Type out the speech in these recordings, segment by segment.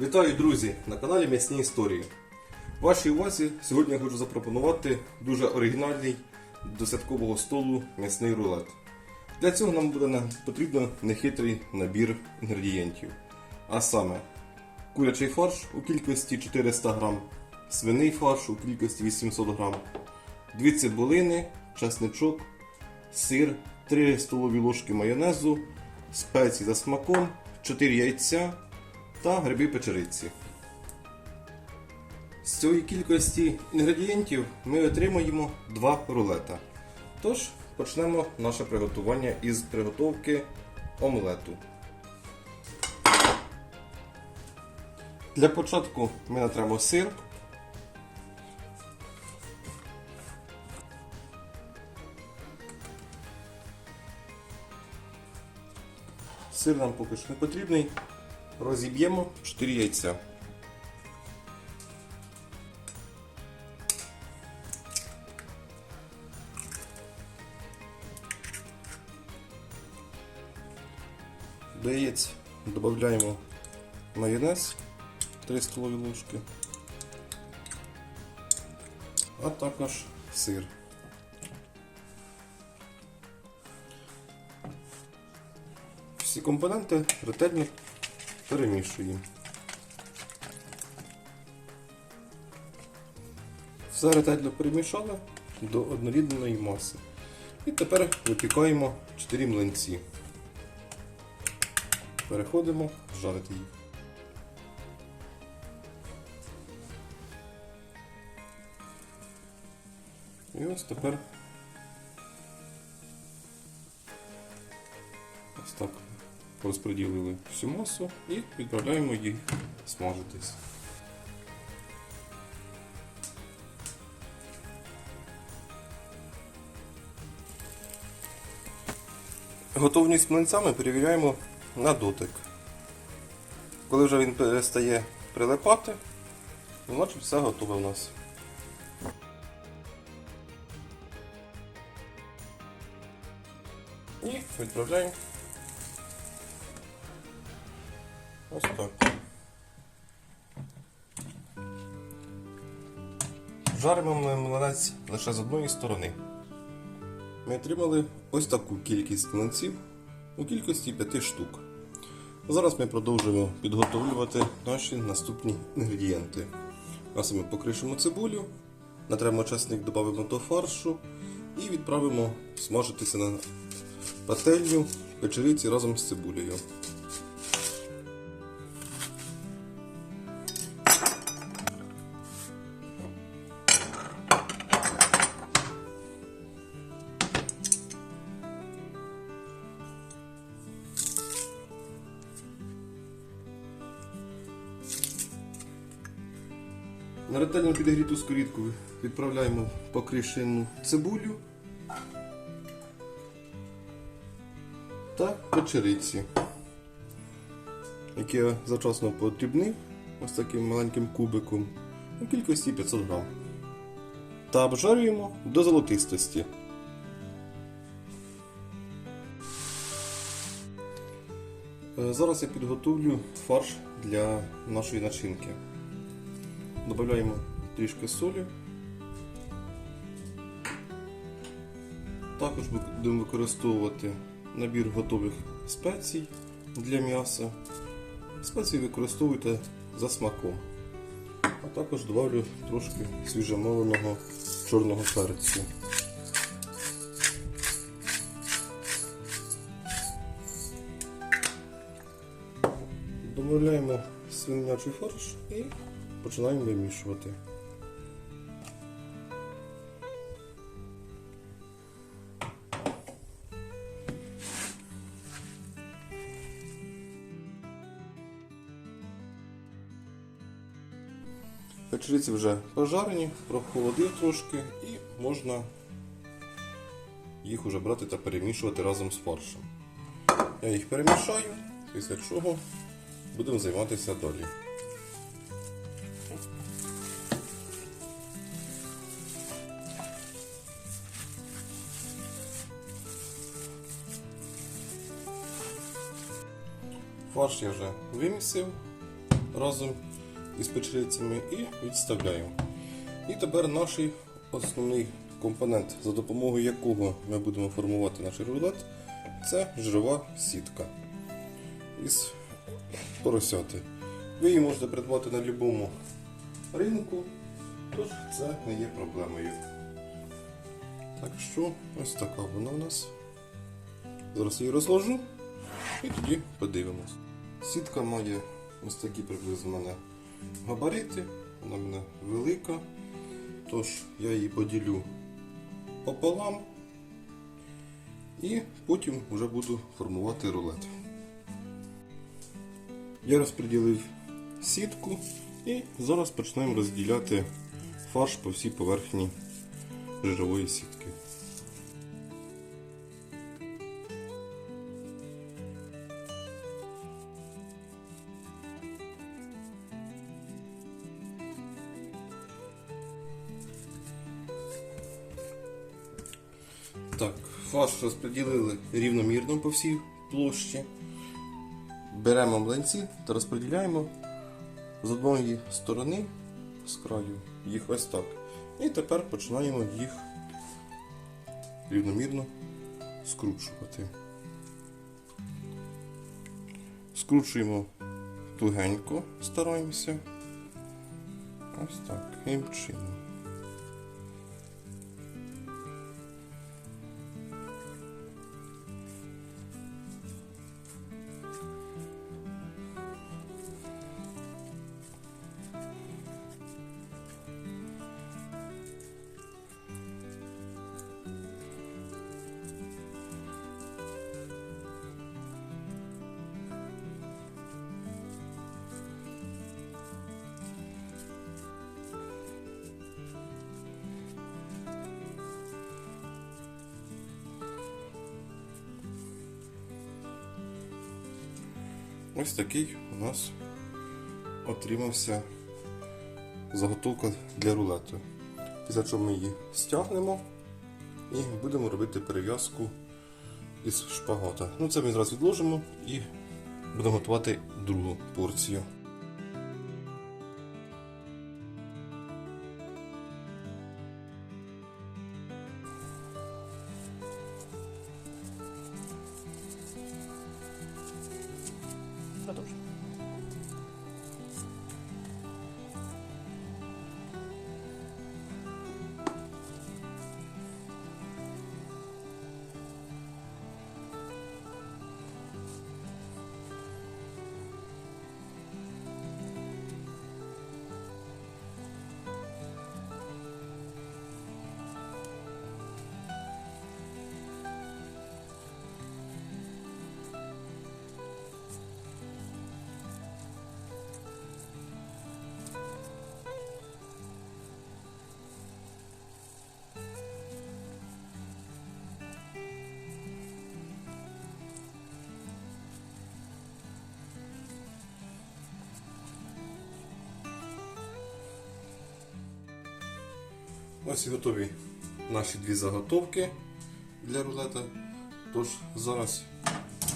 Вітаю, друзі! На каналі М'ясні Історії. Вашій увазі сьогодні я хочу запропонувати дуже оригінальний до святкового столу м'ясний рулет. Для цього нам буде потрібно нехитрий набір інгредієнтів. А саме курячий фарш у кількості 400 г, свиний фарш у кількості 800 г, 2 цибулини, чесничок, сир, 3 столові ложки майонезу, спеції за смаком, 4 яйця та гриби печериці. З цієї кількості інгредієнтів ми отримаємо два рулета. Тож почнемо наше приготування із приготовки омлету. Для початку ми натремо сир. Сир нам поки що не потрібний. Розіб'ємо 4 яйця. До яєць додаємо майонез 3 столові ложки, а також сир. Всі компоненти ретельно перемішуємо. Все ретельно перемішали до однорідної маси. І тепер випікаємо 4 млинці. Переходимо жарити їх. І ось тепер ось так розподілили всю масу і відправляємо їх смажитись. Готовність млинця ми перевіряємо на дотик. Коли вже він перестає прилипати, значить все готове у нас. І відправляємо. Ось так. Жаримо ми млинець лише з одної сторони. Ми отримали ось таку кількість млинців у кількості 5 штук. Зараз ми продовжуємо підготовлювати наші наступні інгредієнти. А саме покришимо цибулю, натремо часник, додамо до фаршу і відправимо смажитися на пательню печериці разом з цибулею. На ретельно підігріту скорідку відправляємо покришену цибулю та печериці, які я зачасно подрібнив ось таким маленьким кубиком у кількості 500 грам. Та обжарюємо до золотистості. Е, Зараз я підготовлю фарш для нашої начинки. Додаємо трішки солі. Також будемо використовувати набір готових спецій для м'яса. Спеції використовуйте за смаком. А також додавлю трошки свіжомоленого чорного перцю. Додаємо свинячий фарш і починаємо вимішувати. Печериці вже пожарені, прохолодив трошки і можна їх уже брати та перемішувати разом з фаршем. Я їх перемішаю, після чого будемо займатися далі. Фарш я вже вимісив, разом із печерицями і відставляємо. І тепер наш основний компонент, за допомогою якого ми будемо формувати наш рулет, це жирова сітка із поросяти. Ви її можете придбати на будь-якому ринку, тож це не є проблемою. Так що ось така вона у нас. Зараз її розложу і тоді подивимось. Сітка має ось такі приблизно мене габарити, вона в мене велика, тож я її поділю пополам і потім вже буду формувати рулет. Я розподілив сітку і зараз почнемо розділяти фарш по всій поверхні жирової сітки. Так, фарш розподілили рівномірно по всій площі. Беремо млинці та розподіляємо з одної сторони, з краю, їх ось так. І тепер починаємо їх рівномірно скручувати. Скручуємо тугенько, стараємося. Ось так, таким чином. Ось такий у нас отримався заготовка для рулету. Після чого ми її стягнемо і будемо робити перев'язку із шпагата. Ну це ми зараз відложимо і будемо готувати другу порцію. Ось і готові наші дві заготовки для рулета. Тож зараз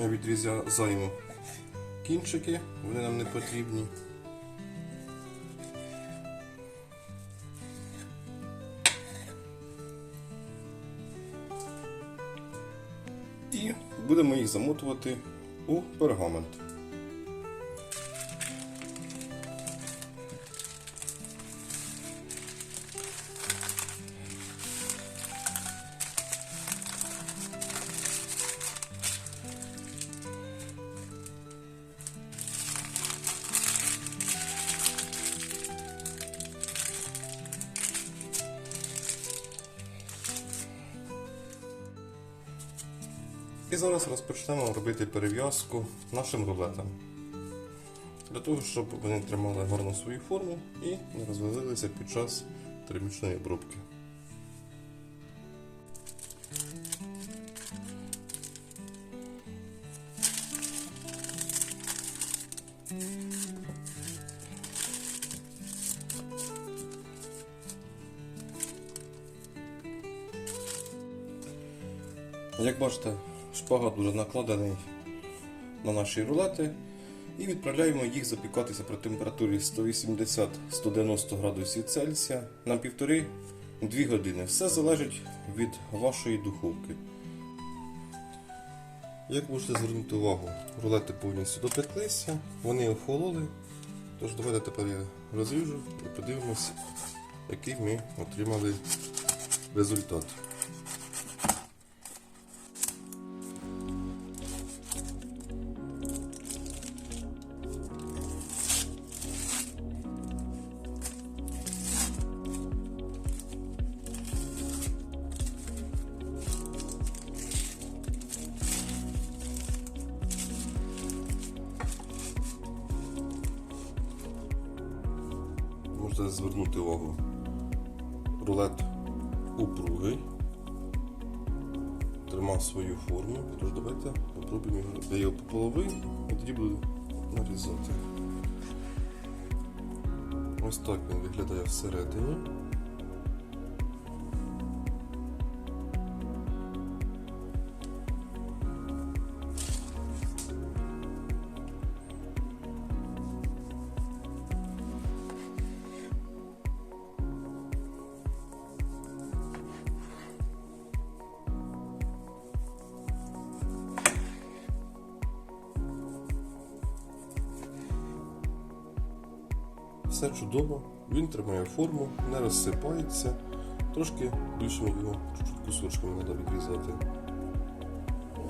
ми відрізаємо кінчики, вони нам не потрібні. І будемо їх замотувати у пергамент. І зараз розпочнемо робити перев'язку нашим рулетам. Для того, щоб вони тримали гарну свою форму і не розвалилися під час термічної обробки. Як бачите, шпагат дуже накладений на наші рулети. і відправляємо їх запікатися при температурі 180-190 градусів Цельсія на 1,5-2 години. Все залежить від вашої духовки. Як можете звернути увагу, рулети повністю допеклися, вони охололи. Тож давайте тепер я розріжу і подивимось, який ми отримали результат. Можете звернути увагу. Рулет упругий. Тримав свою форму. Тож давайте попробуємо його. Його по половині і тоді буду нарізати. Ось так він виглядає всередині. Все чудово, він тримає форму, не розсипається. Трошки більше його чуть-чуть кусочками треба відрізати.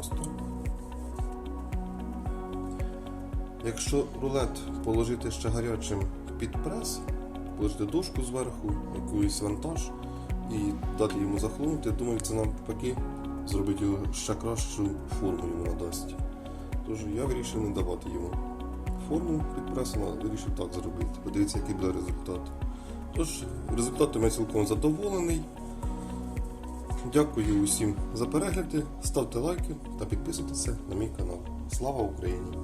Ось так. Якщо рулет положити ще гарячим під прес, положити дошку зверху, якийсь вантаж і дати йому захлинути, думаю, це навпаки зробить його ще кращу форму йому надасть. Тож я вирішив не давати йому форму під пресом, а вирішив так зробити. Подивіться, який буде результат. Тож, результатом я цілком задоволений. Дякую усім за перегляди, ставте лайки та підписуйтеся на мій канал. Слава Україні!